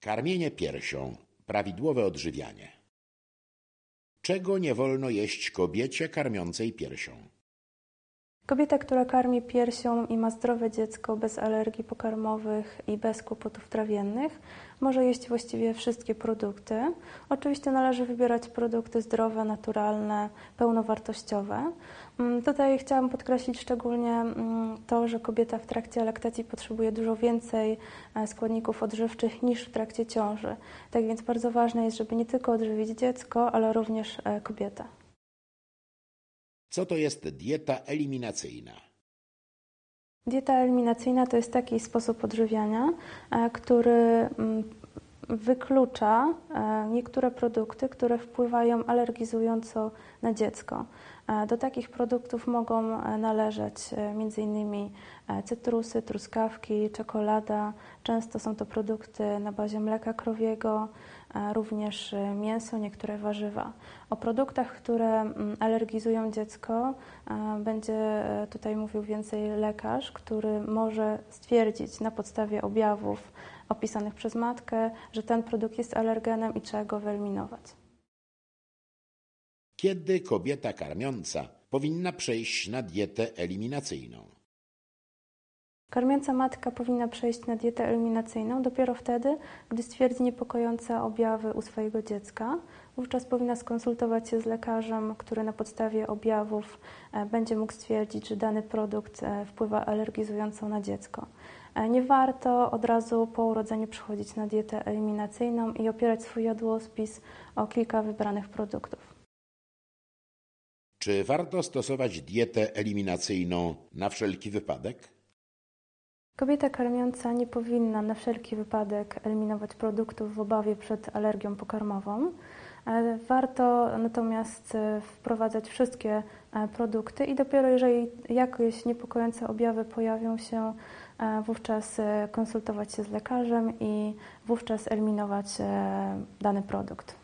Karmienie piersią. Prawidłowe odżywianie. Czego nie wolno jeść kobiecie karmiącej piersią? Kobieta, która karmi piersią i ma zdrowe dziecko bez alergii pokarmowych i bez kłopotów trawiennych, może jeść właściwie wszystkie produkty. Oczywiście należy wybierać produkty zdrowe, naturalne, pełnowartościowe. Mm, Tutaj chciałam podkreślić szczególnie mm, to, że kobieta w trakcie laktacji potrzebuje dużo więcej e, składników odżywczych niż w trakcie ciąży. Tak więc bardzo ważne jest, żeby nie tylko odżywić dziecko, ale również e, kobietę. Co to jest dieta eliminacyjna? Dieta eliminacyjna to jest taki sposób odżywiania, e, który mm, wyklucza e, niektóre produkty, które wpływają alergizująco na dziecko. E, Do takich produktów mogą e, należeć m.in. cytrusy, truskawki, czekolada. Często są to produkty na bazie mleka krowiego, również mięso, niektóre warzywa. O produktach, które mm, alergizują dziecko, będzie tutaj mówił więcej lekarz, który może stwierdzić na podstawie objawów opisanych przez matkę, że ten produkt jest alergenem i trzeba go wyeliminować. Kiedy kobieta karmiąca powinna przejść na dietę eliminacyjną? Karmiąca matka powinna przejść na dietę eliminacyjną dopiero wtedy, gdy stwierdzi niepokojące objawy u swojego dziecka. Wówczas powinna skonsultować się z lekarzem, który na podstawie objawów e, będzie mógł stwierdzić, że dany produkt e, wpływa alergizująco na dziecko. E, Nie warto od razu po urodzeniu przechodzić na dietę eliminacyjną i opierać swój jadłospis o kilka wybranych produktów. Czy warto stosować dietę eliminacyjną na wszelki wypadek? Kobieta karmiąca nie powinna na wszelki wypadek eliminować produktów w obawie przed alergią pokarmową. E, Warto natomiast e, wprowadzać wszystkie e, produkty i dopiero jeżeli jakieś niepokojące objawy pojawią się, wówczas konsultować się z lekarzem i wówczas eliminować dany produkt.